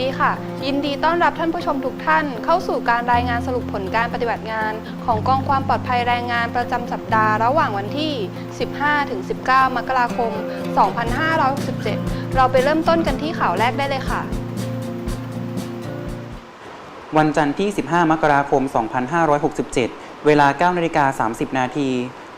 ดีค่ะ ยินดีต้อนรับท่านผู้ชมทุกท่าน เข้าสู่การรายงานสรุปผลการปฏิบัติงาน ของกองความปลอดภัยแรงงานประจำสัปดาห์ระหว่างวันที่ 15-19 มกราคม 2567 เราไปเริ่มต้นกันที่ข่าวแรกได้เลยค่ะ วันจันทร์ที่ 15 มกราคม 2567 เวลา9นาฬิกา30 นาที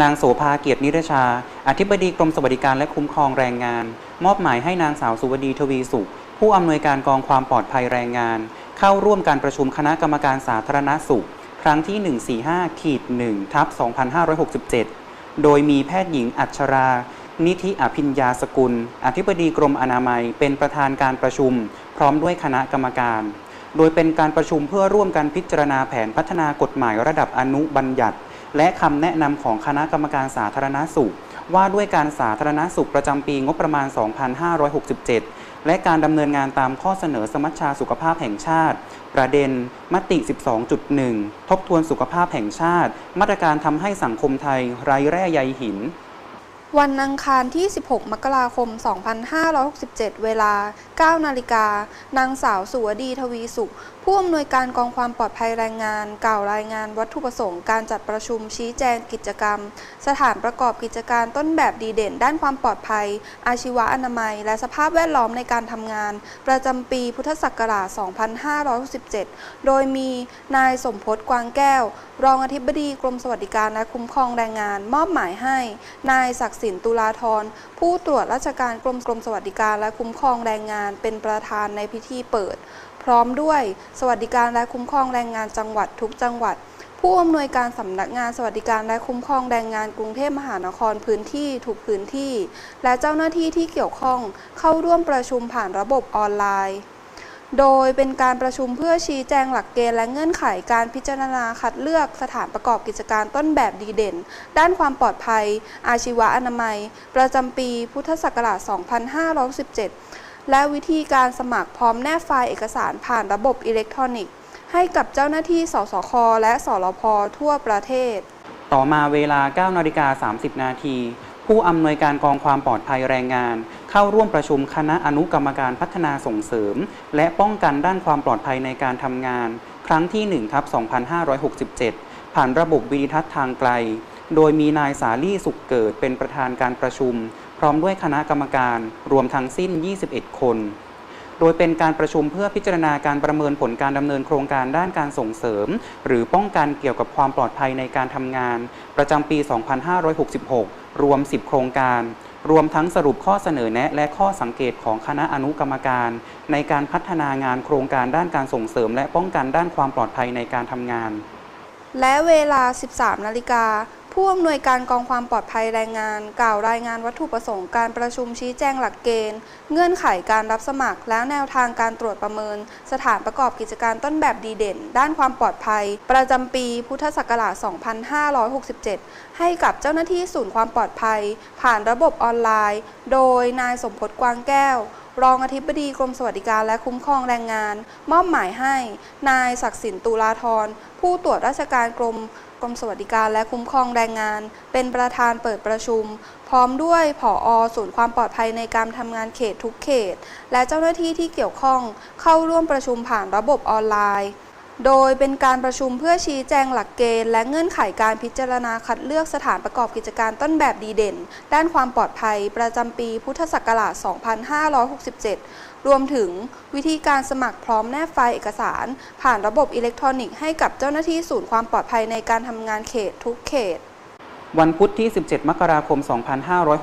นางโสภาเกียรตินิรชา อธิบดีกรมสวัสดิการและคุ้มครองแรงงาน มอบหมายให้นางสาวสุวดีทวีสุข ผู้อำนวยการกองความปลอดภัยแรงงาน เข้าร่วมการประชุมคณะกรรมการสาธารณสุข ครั้งที่ 145ขีด1ทับ2567 โดยมีแพทย์หญิงอัชรา นิธิอภิญญาสกุล อธิบดีกรมอนามัย เป็นประธานการประชุม พร้อมด้วยคณะกรรมการ โดยเป็นการประชุมเพื่อร่วมกันพิจารณาแผนพัฒนากฎหมายระดับอนุบัญญัติ และคำแนะนำของคณะกรรมการสาธารณสุขว่าด้วยการสาธารณสุขประจำปีงบประมาณ 2567 และการดำเนินงานตามข้อเสนอสมัชชาสุขภาพแห่งชาติ ประเด็นมติ 12.1 ทบทวนสุขภาพแห่งชาติ มาตรการทำให้สังคมไทยไร้แร่ใยหิน วันอังคารที่ 16 มกราคม 2567 เวลา 9 นาฬิกา นางสาวสุวดีทวีสุข ผู้อำนวยการกองความปลอดภัยแรงงาน กล่าวรายงานวัตถุประสงค์การจัดประชุมชี้แจงกิจกรรม สถานประกอบกิจการต้นแบบดีเด่น ด้านความปลอดภัย อาชีวะอนามัย และสภาพแวดล้อมในการทำงาน ประจำปีพุทธศักราช 2567 โดยมีนายสมพศกวางแก้ว รองอธิบดีกรมสวัสดิการและคุ้มครองแรงงาน มอบหมายให้ นายศักดิ์สินตุลาธรผู้ตรวจราชการกรมกรมสวัสดิการและคุ้มครองแรงงาน เป็นประธานในพิธีเปิด พร้อมด้วย สวัสดิการและคุ้มครองแรงงานจังหวัดทุกจังหวัด ผู้อำนวยการสำนักงานสวัสดิการและคุ้มครองแรงงานกรุงเทพมหานครพื้นที่ทุกพื้นที่ และเจ้าหน้าที่ที่เกี่ยวข้องเข้าร่วมประชุมผ่านระบบออนไลน์ โดยเป็นการประชุมเพื่อชี้แจงหลักเกณฑ์และเงื่อนไขการพิจารณาคัดเลือกสถานประกอบกิจการต้นแบบดีเด่น ด้านความปลอดภัย อาชีวะอนามัย ประจำปีพุทธศักราช 2517 และวิธีการสมัครพร้อมแนบไฟล์เอกสารผ่านระบบอิเล็กทรอนิกส์ ให้กับเจ้าหน้าที่สสค และสรพทั่วประเทศ ต่อมาเวลา9นาฬิกา30 นาที ผู้อำนวยการกองความปลอดภัยแรงงาน เข้าร่วมประชุมคณะอนุกรรมการพัฒนาส่งเสริม และป้องกันด้านความปลอดภัยในการทำงาน ครั้งที่1ทับ2567 ผ่านระบบวิดิทัศน์ทางไกล โดยมีนายสาลี่สุขเกิดเป็นประธานการประชุม ร้อมด้วยคณะกรรมการรวมทั้งสิ้น 21 คน โดยเป็นการประชุมเพื่อพิจารณาการประเมินผลการดำเนินโครงการด้านการส่งเสริม หรือป้องกันเกี่ยวกับความปลอดภัยในการทำงาน ประจำปี 2566 รวม 10 โครงการ รวมทั้งสรุปข้อเสนอแนะ และข้อสังเกตของคณะอนุกรรมการ ในการพัฒนางานโครงการด้านการส่งเสริม และป้องกันด้านความปลอดภัยในการทำงาน และเวลา 13 นาฬิกา ผู้อำนวยการกองความปลอดภัยแรงงาน กล่าวรายงานวัตถุประสงค์การประชุมชี้แจงหลักเกณฑ์ เงื่อนไขการรับสมัคร และแนวทางการตรวจประเมิน สถานประกอบกิจการต้นแบบดีเด่น ด้านความปลอดภัย ประจำปีพุทธศักราช 2567 ให้กับเจ้าหน้าที่ศูนย์ความปลอดภัย ผ่านระบบออนไลน์ โดยนายสมพศกวางแก้วรองอธิบดีกรมสวัสดิการและคุ้มครองแรงงาน มอบหมายให้ นายศักดิ์สินตุลาธรผู้ตรวจราชการกรม รมสวัสดิการและคุ้มครองแรงงาน เป็นประธานเปิดประชุม พร้อมด้วยผอศูนย์ความปลอดภัยในการทำงานเขตทุกเขต และเจ้าหน้าที่ที่เกี่ยวข้องเข้าร่วมประชุมผ่านระบบออนไลน์ โดยเป็นการประชุมเพื่อชี้แจงหลักเกณฑ์ และเงื่อนไขการพิจารณาคัดเลือกสถานประกอบกิจการต้นแบบดีเด่น ด้านความปลอดภัยประจำปีพุทธศักราช 2567 รวมถึงวิธีการสมัครพร้อมแนบไฟล์เอกสาร ผ่านระบบอิเล็กทรอนิกส์ให้กับเจ้าหน้าที่ศูนย์ความปลอดภัยในการทำงานเขตทุกเขต วันพุธที่ 17 มกราคม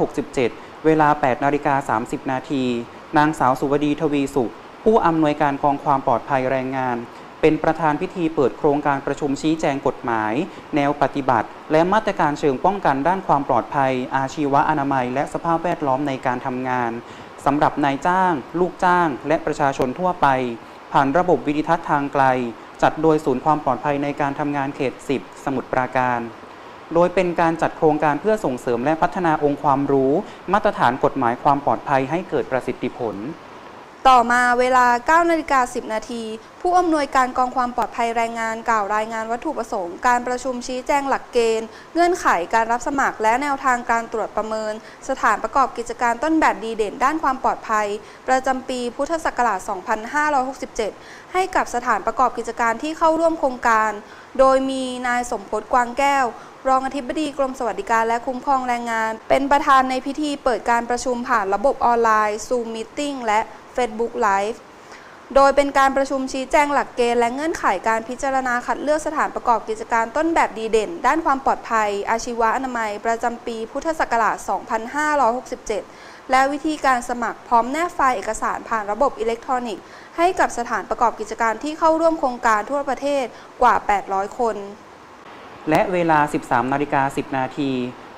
2567 เวลา 8 นาฬิกา 30 นาที นางสาวสุวดีทวีสุข ผู้อำนวยการกองความปลอดภัยแรงงาน เป็นประธานพิธีเปิดโครงการประชุมชี้แจงกฎหมาย แนวปฏิบัติ และมาตรการเชิงป้องกันด้านความปลอดภัย อาชีวะอนามัย และสภาพแวดล้อมในการทำงาน สำหรับนายจ้าง ลูกจ้าง และประชาชนทั่วไป ผ่านระบบวิดิทัศน์ทางไกล จัดโดยศูนย์ความปลอดภัยในการทำงานเขต 10 สมุทรปราการ โดยเป็นการจัดโครงการเพื่อส่งเสริมและพัฒนาองค์ความรู้ มาตรฐานกฎหมายความปลอดภัยให้เกิดประสิทธิผล ต่อมาเวลา9นาฬิกา10 นาที ผู้อำนวยการกองความปลอดภัยแรงงานกล่าวรายงานวัตถุประสงค์ การประชุมชี้แจงหลักเกณฑ์ เงื่อนไขการรับสมัคร และแนวทางการตรวจประเมิน สถานประกอบกิจการต้นแบบดีเด่นด้านความปลอดภัย ประจำปีพุทธศักราช 2567 ให้กับสถานประกอบกิจการที่เข้าร่วมโครงการ โดยมีนายสมพศกวางแก้วรองอธิบดีกรมสวัสดิการและคุ้มครองแรงงาน เป็นประธานในพิธีเปิดการประชุมผ่านระบบออนไลน์ Zoom Meeting และ Facebook Live โดยเป็นการประชุมชี้แจงหลักเกณฑ์และเงื่อนไขการพิจารณาคัดเลือกสถานประกอบกิจการต้นแบบดีเด่น ด้านความปลอดภัย อาชีวะอนามัย ประจำปีพุทธศักราช 2567 และวิธีการสมัครพร้อมแนบไฟล์เอกสารผ่านระบบอิเล็กทรอนิกส์ ให้กับสถานประกอบกิจการที่เข้าร่วมโครงการทั่วประเทศกว่า 800 คน และเวลา 13 นาฬิกา 10 นาที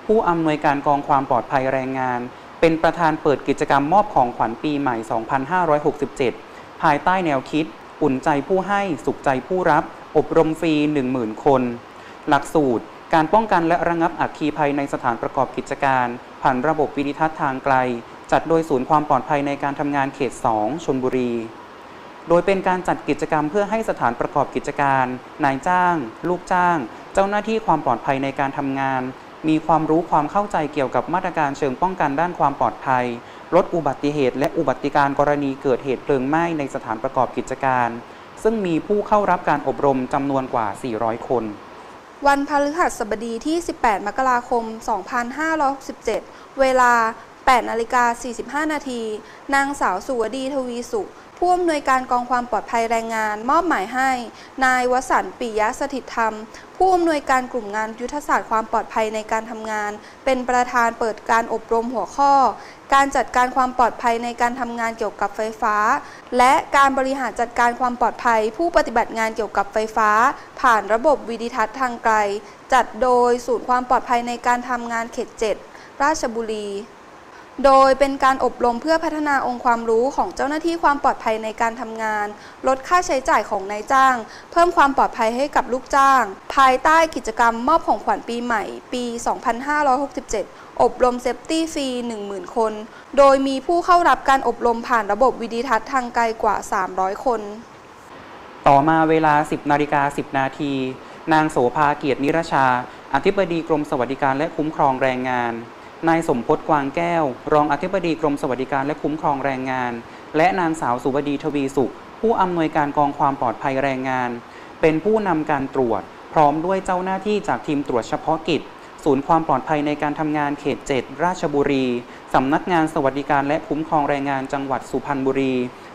ผู้อำนวยการกองความปลอดภัยแรงงาน เป็นประธานเปิดกิจกรรมมอบของขวัญปีใหม่ 2567 ภายใต้แนวคิด อุ่นใจผู้ให้สุขใจผู้รับ อบรมฟรี 10,000 คน หลักสูตร การป้องกันและระงับอัคคีภัยในสถานประกอบกิจการ ผ่านระบบวิดิทัศน์ทางไกล จัดโดยศูนย์ความปลอดภัยในการทำงานเขต 2 ชนบุรี โดยเป็นการจัดกิจกรรมเพื่อให้สถานประกอบกิจการ นายจ้าง ลูกจ้าง เจ้าหน้าที่ความปลอดภัยในการทำงาน มีความรู้ความเข้าใจเกี่ยวกับมาตรการเชิงป้องกันด้านความปลอดภัย ลดอุบัติเหตุ และอุบัติการกรณีเกิดเหตุเพลิงไหม้ในสถานประกอบกิจการ ซึ่งมีผู้เข้ารับการอบรมจำนวนกว่า 400 คน วันพฤหัสบดีที่ 18 มกราคม 2567 เวลา 8 นาฬิกา 45 นาที นางสาวสุวดีทวีสุข ผู้อำนวยการกองความปลอดภัยแรงงาน มอบหมายให้ นายวสันต์ปิยะสถิตธรรม ผู้อำนวยการกลุ่มงานยุทธศาสตร์ความปลอดภัยในการทำงาน เป็นประธานเปิดการอบรมหัวข้อ การจัดการความปลอดภัยในการทำงานเกี่ยวกับไฟฟ้า และการบริหารจัดการความปลอดภัย ผู้ปฏิบัติงานเกี่ยวกับไฟฟ้า ผ่านระบบวิดิทัศน์ทางไกล จัดโดยศูนย์ความปลอดภัยในการทำงานเขต 7 ราชบุรี โดยเป็นการอบรมเพื่อพัฒนาองค์ความรู้ของเจ้าหน้าที่ความปลอดภัยในการทำงาน ลดค่าใช้จ่ายของนายจ้าง เพิ่มความปลอดภัยให้กับลูกจ้าง ภายใต้กิจกรรมมอบของขวัญปีใหม่ ปี 2567 อบรมเซฟตี้ฟรี 10,000 คน โดยมีผู้เข้ารับการอบรมผ่านระบบวิดิทัศน์ทางไกลกว่า 300 คน ต่อมาเวลา 10นาฬิกา10 นาที นางโสภาเกียรตินิรชา อธิบดีกรมสวัสดิการและคุ้มครองแรงงาน นายสมพศกวางแก้ว รองอธิบดีกรมสวัสดิการและคุ้มครองแรงงาน และนางสาวสุวดีทวีสุข ผู้อำนวยการกองความปลอดภัยแรงงาน เป็นผู้นำการตรวจ พร้อมด้วยเจ้าหน้าที่จากทีมตรวจเฉพาะกิจ ศูนย์ความปลอดภัยในการทำงานเขต 7 ราชบุรี สำนักงานสวัสดิการและคุ้มครองแรงงานจังหวัดสุพรรณบุรี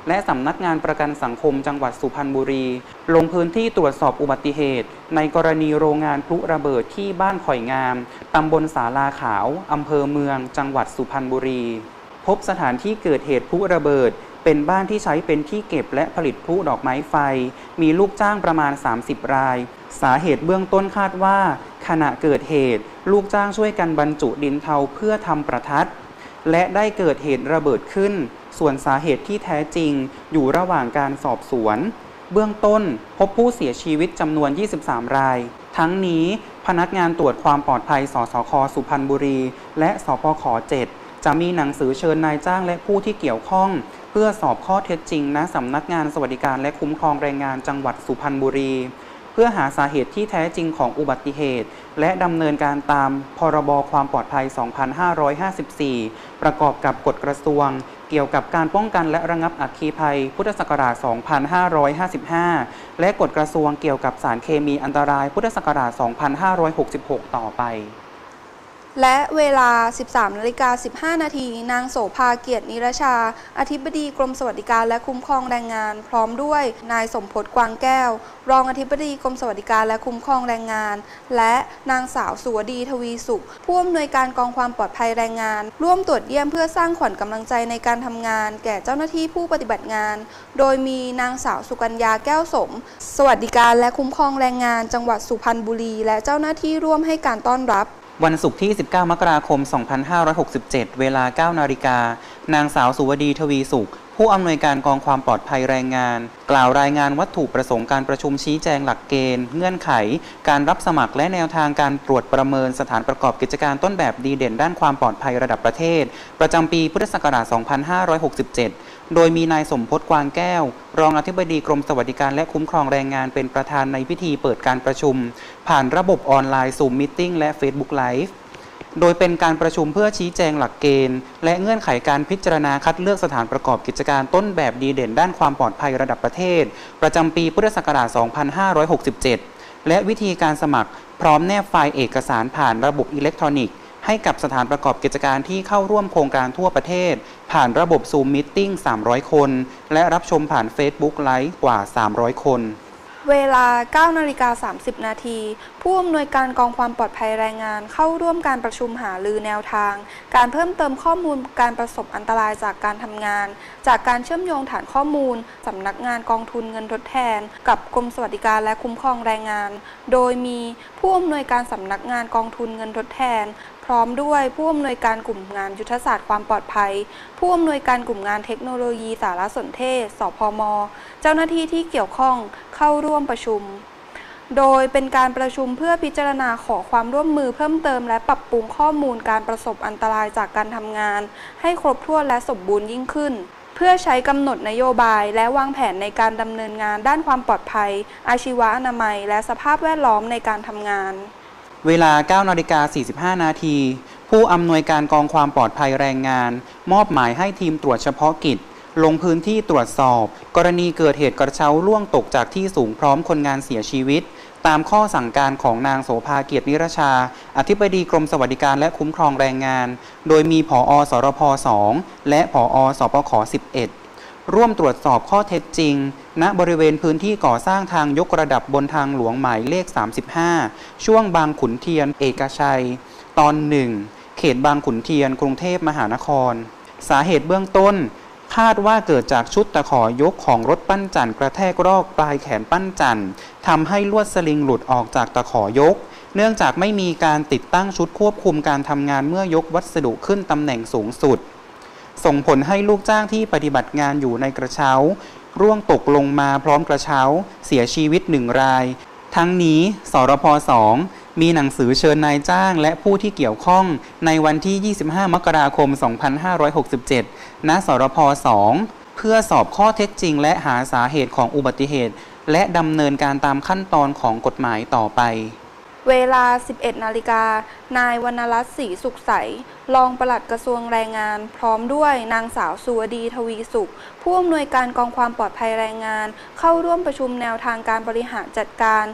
และสำนักงานประกันสังคมจังหวัดสุพรรณบุรี ลงพื้นที่ตรวจสอบอุบัติเหตุ ในกรณีโรงงานพลุระเบิดที่บ้านข่อยงามตำบลสาลาขาวอำเภอเมือง จังหวัดสุพรรณบุรี พบสถานที่เกิดเหตุพลุระเบิด เป็นบ้านที่ใช้เป็นที่เก็บและผลิตพลุดอกไม้ไฟ มีลูกจ้างประมาณ 30 ราย สาเหตุเบื้องต้นคาดว่า ขณะเกิดเหตุ ลูกจ้างช่วยกันบรรจุดินเทาเพื่อทำประทัดและได้เกิดเหตุระเบิดขึ้น ส่วนสาเหตุที่แท้จริงอยู่ระหว่างการสอบสวน เบื้องต้นพบผู้เสียชีวิตจำนวน 23 ราย ทั้งนี้พนักงานตรวจความปลอดภัย สสค สุพรรณบุรี และสปข7จะมีหนังสือเชิญนายจ้างและผู้ที่เกี่ยวข้อง เพื่อสอบข้อเท็จจริงณสำนักงานสวัสดิการและคุ้มครองแรงงานจังหวัดสุพรรณบุรี พื่อหาสาเหตุที่แท้จริงของอุบัติเหตุ และดำเนินการตามพรบความปลอดภัย 2554 ประกอบกับกฎกระทรวง เกี่ยวกับการป้องกันและระงับอัคคีภัย พุทธศักราช 2555 และกฎกระทรวงเกี่ยวกับสารเคมีอันตราย พุทธศักราช 2566 ต่อไป และเวลา 13นาฬิกา15 นาที นางโสภาเกียรตินิรชา อธิบดีกรมสวัสดิการและคุ้มครองแรงงาน พร้อมด้วย นายสมพศกวางแก้ว รองอธิบดีกรมสวัสดิการและคุ้มครองแรงงาน และนางสาวสุวดีทวีสุข ผู้อำนวยการกองความปลอดภัยแรงงาน ร่วมตรวจเยี่ยมเพื่อสร้างขวัญกำลังใจในการทำงาน แก่เจ้าหน้าที่ผู้ปฏิบัติงาน โดยมีนางสาวสุกัญญาแก้วสม สวัสดิการและคุ้มครองแรงงาน จังหวัดสุพรรณบุรี และเจ้าหน้าที่ร่วมให้การต้อนรับ วันศุกร์ที่ 19 มกราคม 2567 เวลา 9 นาฬิกา นางสาวสุวดีทวีสุข ผู้อำนวยการกองความปลอดภัยแรงงาน กล่าวรายงานวัตถุประสงค์การประชุมชี้แจงหลักเกณฑ์ เงื่อนไข การรับสมัครและแนวทางการตรวจประเมินสถานประกอบกิจการต้นแบบดีเด่นด้านความปลอดภัยระดับประเทศ ประจำปีพุทธศักราช 2567 โดยมีนายสมพศกวางแก้ว รองอธิบดีกรมสวัสดิการและคุ้มครองแรงงานเป็นประธานในพิธีเปิดการประชุม ผ่านระบบออนไลน์ Zoom Meeting และ Facebook Live โดยเป็นการประชุมเพื่อชี้แจงหลักเกณฑ์ และเงื่อนไขการพิจารณาคัดเลือกสถานประกอบกิจการต้นแบบดีเด่นด้านความปลอดภัยระดับประเทศ ประจำปีพุทธศักราช 2567 และวิธีการสมัครพร้อมแนบไฟล์เอกสารผ่านระบบอิเล็กทรอนิกส์ให้กับสถานประกอบกิจการที่เข้าร่วมโครงการทั่วประเทศ ผ่านระบบ Zoom Meeting 300 คน และรับชมผ่าน Facebook Live กว่า 300 คน เวลา9นาฬิกา30 นาที ผู้อำนวยการกองความปลอดภัยแรงงาน เข้าร่วมการประชุมหารือแนวทาง การเพิ่มเติมข้อมูลการประสบอันตรายจากการทำงาน จากการเชื่อมโยงฐานข้อมูลสำนักงานกองทุนเงินทดแทน กับกรมสวัสดิการและคุ้มครองแรงงาน โดยมีผู้อำนวยการสำนักงานกองทุนเงินทดแทน พร้อมด้วยผู้อำนวยการกลุ่มงานยุทธศาสตร์ความปลอดภัย ผู้อำนวยการกลุ่มงานเทคโนโลยีสารสนเทศ สพม เจ้าหน้าที่ที่เกี่ยวข้องเข้าร่วมประชุม โดยเป็นการประชุมเพื่อพิจารณาขอความร่วมมือเพิ่มเติมและปรับปรุงข้อมูลการประสบอันตรายจากการทำงาน ให้ครบถ้วนและสมบูรณ์ยิ่งขึ้นเพื่อใช้กำหนดนโยบายและวางแผนในการดำเนินงานด้านความปลอดภัย อาชีวะอนามัย และสภาพแวดล้อมในการทำงาน เวลา9นาฬิกา45 นาที ผู้อำนวยการกองความปลอดภัยแรงงาน มอบหมายให้ทีมตรวจเฉพาะกิจ ลงพื้นที่ตรวจสอบ กรณีเกิดเหตุกระเช้าล่วงตกจากที่สูงพร้อมคนงานเสียชีวิต ตามข้อสั่งการของนางโสภาเกียรตินิรชา อธิบดีกรมสวัสดิการและคุ้มครองแรงงาน โดยมีผอสรพ2และผอสปข11ร่วมตรวจสอบข้อเท็จจริง ณบริเวณพื้นที่ก่อสร้างทางยกระดับบนทางหลวงหมายเลข 35 ช่วงบางขุนเทียนเอกชัย ตอนหนึ่งเขตบางขุนเทียนกรุงเทพมหานคร สาเหตุเบื้องต้น คาดว่าเกิดจากชุดตะขอยกของรถปั้นจันทร์กระแทกรอกปลายแขนปั้นจันทร์ทำให้ลวดสลิงหลุดออกจากตะขอยก เนื่องจากไม่มีการติดตั้งชุดควบคุมการทำงานเมื่อยกวัสดุขึ้นตำแหน่งสูงสุดส่งผลให้ลูกจ้างที่ปฏิบัติงานอยู่ในกระเช้า ร่วงตกลงมาพร้อมกระเช้า เสียชีวิตหนึ่งราย ทั้งนี้สรพ2มีหนังสือเชิญนายจ้างและผู้ที่เกี่ยวข้องในวันที่ 25 มกราคม 2567 ณ สรพ2เพื่อสอบข้อเท็จจริง และหาสาเหตุของอุบัติเหตุ และดำเนินการตามขั้นตอนของกฎหมายต่อไป เวลา 11 นาฬิกา นายวรรณรัตน์ศรีสุขใส รองปลัดกระทรวงแรงงาน พร้อมด้วยนางสาวสุวดีทวีสุข ผู้อำนวยการกองความปลอดภัยแรงงาน เข้าร่วมประชุมแนวทางการบริหารจัดการ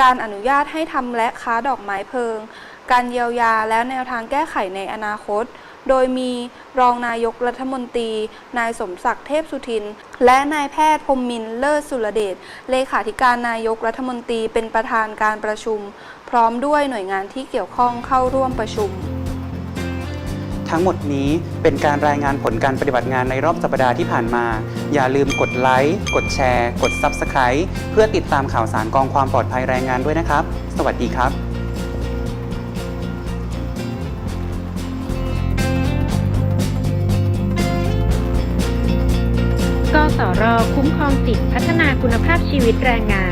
การอนุญาตให้ทำและค้าดอกไม้เพลิง การเยียวยาและแนวทางแก้ไขในอนาคตโดยมีรองนายกรัฐมนตรี นายสมศักดิ์เทพสุทิน และนายแพทย์พรมมินทร์เลิศสุรเดช เลขาธิการนายกรัฐมนตรีเป็นประธานการประชุม ร้อมด้วยหน่วยงานที่เกี่ยวข้องเข้าร่วมประชุม ทั้งหมดนี้เป็นการรายงานผลการปฏิบัติงานในรอบสัปดาห์ที่ผ่านมา อย่าลืมกดไลค์ กดแชร์ กด Subscribe เพื่อติดตามข่าวสารกองความปลอดภัยแรงงานด้วยนะครับ สวัสดีครับกสรคุ้มครองสิทธิพัฒนาคุณภาพชีวิตแรงงาน